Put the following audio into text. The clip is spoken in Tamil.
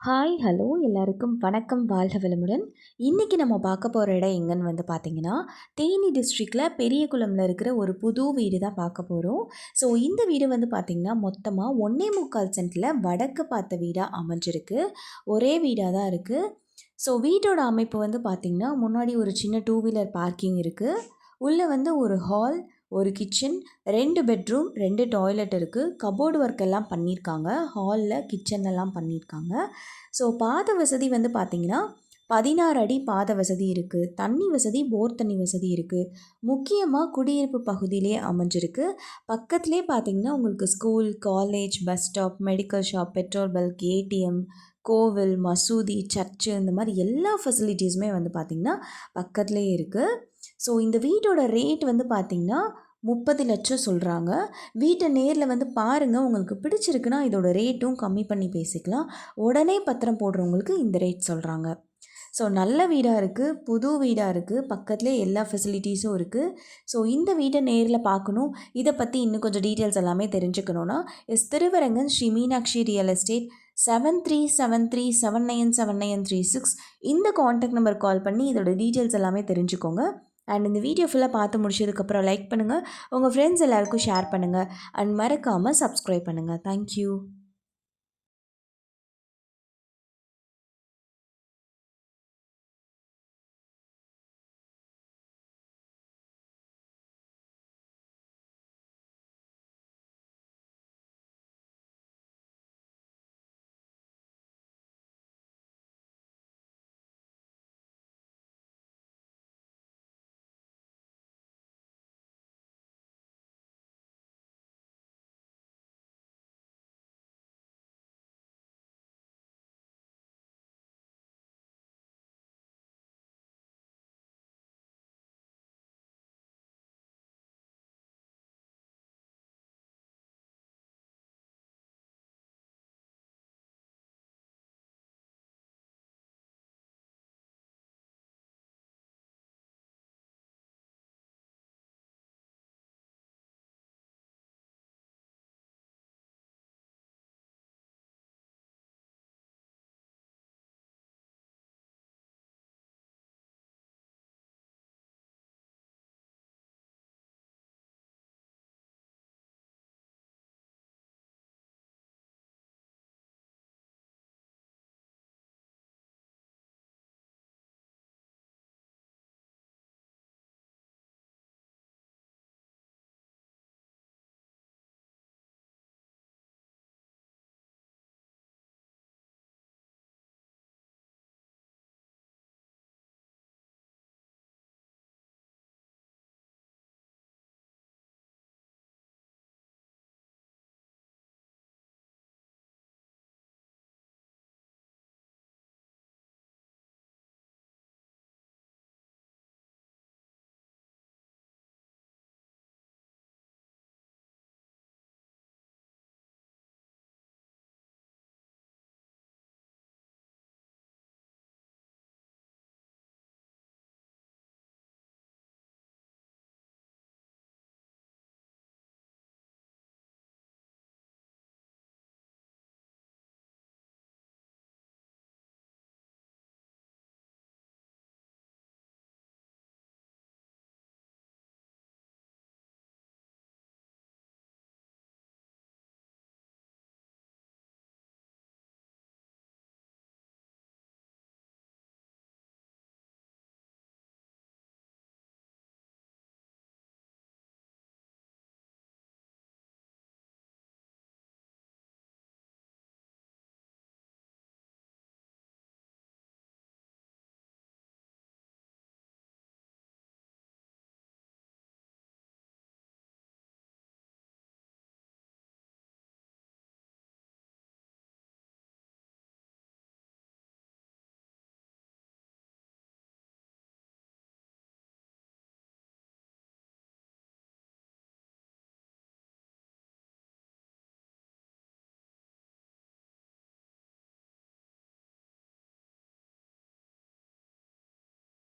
ஹாய் ஹலோ எல்லாருக்கும் வணக்கம் வாழ்க வளமுடன். இன்றைக்கி நம்ம பார்க்க போகிற இடம் எங்கன்னு வந்து பார்த்திங்கன்னா தேனி டிஸ்ட்ரிக்டில் பெரியகுளமில் இருக்கிற ஒரு புது வீடு தான் பார்க்க போகிறோம் ஸோ இந்த வீடு வந்து பார்த்திங்கன்னா மொத்தமாக ஒன்றே முக்கால் சென்ட்டில் வடக்கு பார்த்த வீடாக அமைஞ்சிருக்கு. ஒரே வீடாக தான் இருக்குது ஸோ வீட்டோட அமைப்பு வந்து பார்த்திங்கன்னா முன்னாடி ஒரு சின்ன டூ வீலர் பார்க்கிங் இருக்குது உள்ளே வந்து ஒரு ஹால் ஒரு கிச்சன் ரெண்டு பெட்ரூம் ரெண்டு டாய்லெட் இருக்குது கபோர்டு ஒர்க் எல்லாம் பண்ணியிருக்காங்க ஹாலில் கிச்சன்லாம் பண்ணியிருக்காங்க ஸோ பாத வசதி வந்து பார்த்திங்கன்னா பதினாறு அடி பாத வசதி இருக்குது தண்ணி வசதி போர் தண்ணி வசதி இருக்குது முக்கியமாக குடியிருப்பு பகுதியிலே அமைஞ்சிருக்கு. பக்கத்துலேயே பார்த்திங்கன்னா உங்களுக்கு school college bus stop medical shop petrol bunk ATM கோவில் மசூதி சர்ச்சு இந்த மாதிரி எல்லா ஃபெசிலிட்டிஸுமே வந்து பார்த்திங்கன்னா பக்கத்துலேயே இருக்குது ஸோ இந்த வீட்டோட ரேட் வந்து பார்த்திங்கன்னா முப்பது லட்சம் சொல்கிறாங்க வீட்டை நேரில் வந்து பாருங்கள் உங்களுக்கு பிடிச்சிருக்குன்னா இதோட ரேட்டும் கம்மி பண்ணி பேசிக்கலாம். உடனே பத்திரம் போடுறவங்களுக்கு இந்த ரேட் சொல்கிறாங்க ஸோ நல்ல வீடாக இருக்குது புது வீடாக இருக்குது பக்கத்துலேயே எல்லா ஃபெசிலிட்டிஸும் இருக்குது ஸோ இந்த வீட்டை நேரில் பார்க்கணும் இதை பற்றி இன்னும் கொஞ்சம் டீட்டெயில்ஸ் எல்லாமே தெரிஞ்சுக்கணுன்னா S Thiruvarangan Shri Meenakshi real estate seven three seven three seven nine seven nine three six இந்த காண்டாக்ட் நம்பர் கால் பண்ணி இதோட டீட்டெயில்ஸ் எல்லாமே தெரிஞ்சுக்கோங்க. அண்ட் இந்த வீடியோ ஃபுல்லாக பார்த்து முடிச்சதுக்கப்புறம் லைக் பண்ணுங்கள் உங்கள் ஃப்ரெண்ட்ஸ் எல்லாேருக்கும் ஷேர் பண்ணுங்கள் அண்ட் மறக்காமல் சப்ஸ்கிரைப் பண்ணுங்கள் தேங்க்யூ